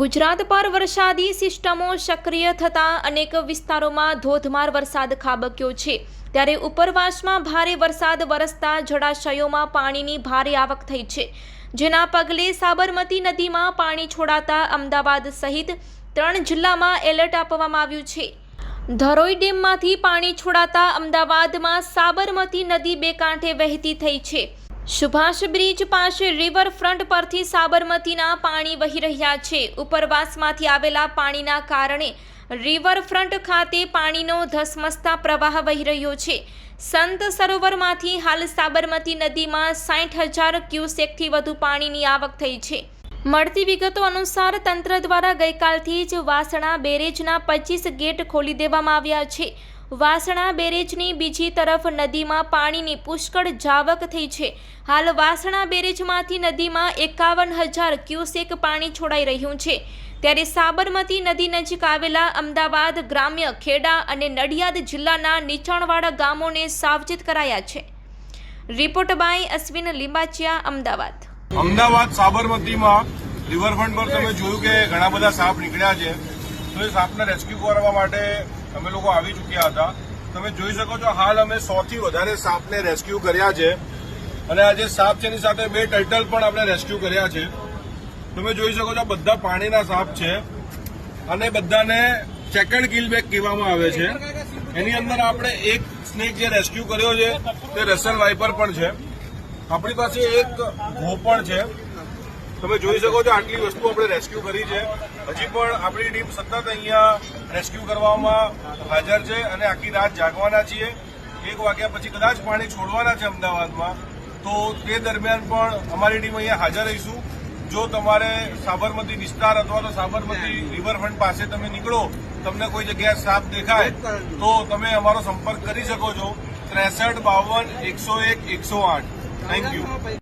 ગુજરાત પર વરસાદી સિસ્ટમો સક્રિય થતાં અનેક વિસ્તારોમાં ધોધમાર વરસાદ ખાબક્યો છે. ત્યારે ઉપરવાસમાં ભારે વરસાદ વરસતા જળાશયોમાં પાણીની ભારે આવક થઈ છે. જેના પગલે સાબરમતી નદીમાં પાણી છોડાતા અમદાવાદ સહિત ત્રણ જિલ્લામાં એલર્ટ આપવામાં આવ્યું છે. ધરોઈ ડેમમાંથી પાણી છોડાતા અમદાવાદમાં સાબરમતી નદી બે કાંઠે વહેતી થઈ છે. સુભાષ બ્રિજ પાસે રિવરફ્રન્ટ પરથી સાબરમતીના પાણી વહી રહ્યા છે. ઉપરવાસમાંથી આવેલા પાણીના કારણે રિવરફ્રન્ટ ખાતે પાણીનો ધસમસતા પ્રવાહ વહી રહ્યો છે. સંત સરોવરમાંથી હાલ સાબરમતી નદીમાં સાઠ હજાર ક્યુસેકથી વધુ પાણીની આવક થઈ છે. મળતી વિગતો અનુસાર તંત્ર દ્વારા ગઈકાલથી જ વાસણા બેરેજના પચીસ ગેટ ખોલી દેવામાં આવ્યા છે. વાસણા બેરેજની બીજી તરફ નદીમાં પાણીની પુષ્કળ જાવક થઈ છે. હાલ વાસણા બેરેજમાંથી નદીમાં એકાવન હજાર ક્યુસેક પાણી છોડાઈ રહ્યું છે. ત્યારે સાબરમતી નદી નજીક આવેલા અમદાવાદ, ગ્રામ્ય ખેડા અને નડિયાદ જિલ્લાના નીચાણવાળા ગામોને સાવચેત કરાયા છે. Report by Ashwin Limbachiya, Ahmedabad. Ahmedabad સાબરમતીમાં રિવરફ્રન્ટ પર તમે જોયું કે ઘણા બધા સાપ નીકળ્યા છે. તો એ સાપને રેસ્ક્યુ કરવા માટે અમે લોકો આવી ચૂક્યા હતા. તમે જોઈ શકો છો, હાલ અમે સો થી વધારે સાપને રેસ્ક્યુ કર્યા છે. અને આ જે સાપ છે એની સાથે બે ટર્ટલ પણ આપણે રેસ્ક્યુ કર્યા છે. તમે જોઈ શકો છો, બધા પાણીના સાપ છે. અને બધાને સેકન્ડ કિલ બેગ કહેવામાં આવે છે. એની અંદર આપણે એક સ્નેક જે રેસ્ક્યુ કર્યો છે, તે રસન વાઇપર પણ છે. આપણી પાસે એક ઘો પણ છે. તમે જોઈ શકો છો આટલી વસ્તુ આપણે રેસ્ક્યુ કરી છે. હજી પણ આપણી ટીમ સતત અહીંયા રેસ્ક્યુ કરવામાં હાજર છે અને આખી રાત જાગવાના છીએ. એક વાગ્યા પછી કદાચ પાણી છોડવાના છે અમદાવાદમાં, તો તે દરમિયાન પણ અમારી ટીમ અહીંયા હાજર રહીશું. જો તમારે સાબરમતી વિસ્તાર અથવા તો સાબરમતી રિવરફ્રન્ટ પાસે તમે નીકળો, તમને કોઈ જગ્યાએ સાપ દેખાય, તો તમે અમારો સંપર્ક કરી શકો છો ત્રેસઠ બાવન એકસો એક એકસો આઠ. Thank you